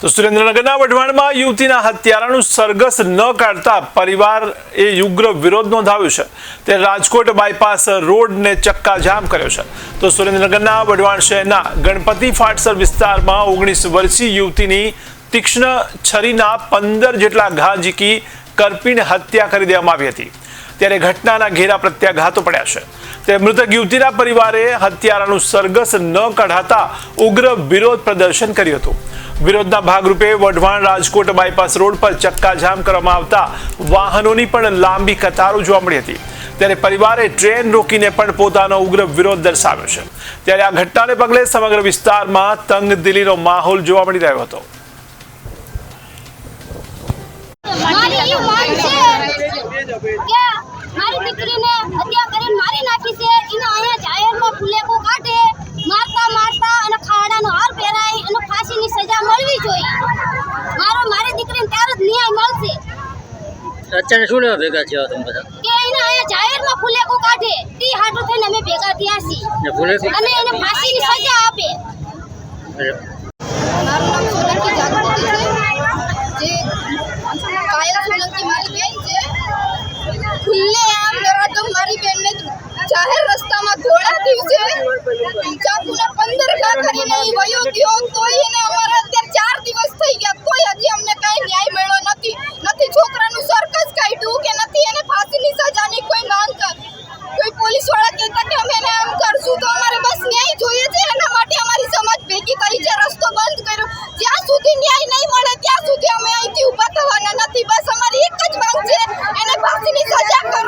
તો સુરેન્દ્રનગરના વઢવાણમાં યુવતીના હત્યારાનું સરઘસ ન કાઢતા પરિવાર એ ઉગ્ર વિરોધ નોંધાવ્યો છે. તે રાજકોટ બાયપાસ રોડને ચક્કાજામ કર્યો છે. તો સુરેન્દ્રનગરના વઢવાણ શહેરના ગણપતિ ફાટસર વિસ્તારમાં ઓગણીસ વર્ષીય યુવતીની તીક્ષ્ણ છરીના પંદર જેટલા ઘા ઝીકી કરપીણ હત્યા કરી દેવામાં આવી હતી. ત્યારે ઘટનાના ઘેરા પ્રત્યાઘાતો પડ્યા છે. તે મૃતક યુવતીના પરિવારે હત્યારાનું સરઘસ ન કઢાતા ઉગ્ર વિરોધ પ્રદર્શન કર્યું હતું. વિરોધના ભાગરૂપે વઢવાણ રાજકોટ બાયપાસ રોડ પર ચક્કાજામ કરવામાં આવતા વાહનોની પણ લાંબી કતારો જોવા મળી હતી. ત્યારે પરિવારે ટ્રેન રોકીને પણ પોતાનો ઉગ્ર વિરોધ દર્શાવ્યો છે. ત્યારે આ ઘટનાને પગલે સમગ્ર વિસ્તારમાં તંગદિલીનો માહોલ જોવા મળી રહ્યો હતો. મારી દીકરીને હત્યા કરીને મારી નાખી છે એને અહીંયા જાહેરમાં ફુલેકો કાઢે મારતા મારતા અને ખાડાનો હાર પહેરાય અને ફાંસીની સજા મળવી જોઈએ મારો મારી દીકરીને ત્યારે જ ન્યાય મળશે અત્યારે શું લેવા ભેગા થયા તમે બધા? કે એને અહીંયા જાહેરમાં ફુલેકો કાઢે. તે હાટું થઈને અમે ભેગા થયા છીએ. અને એને ફાંસીની સજા આપે. મારું નામ સોલંકી જાગૃતિ છે. જે કાયલ સોલંકી મારી બેન છે. ખુલ્લે આમ મારી બેનને જાહેર રસ્તામાં ધોળા દિવસે ચાકુના ¡Lucha por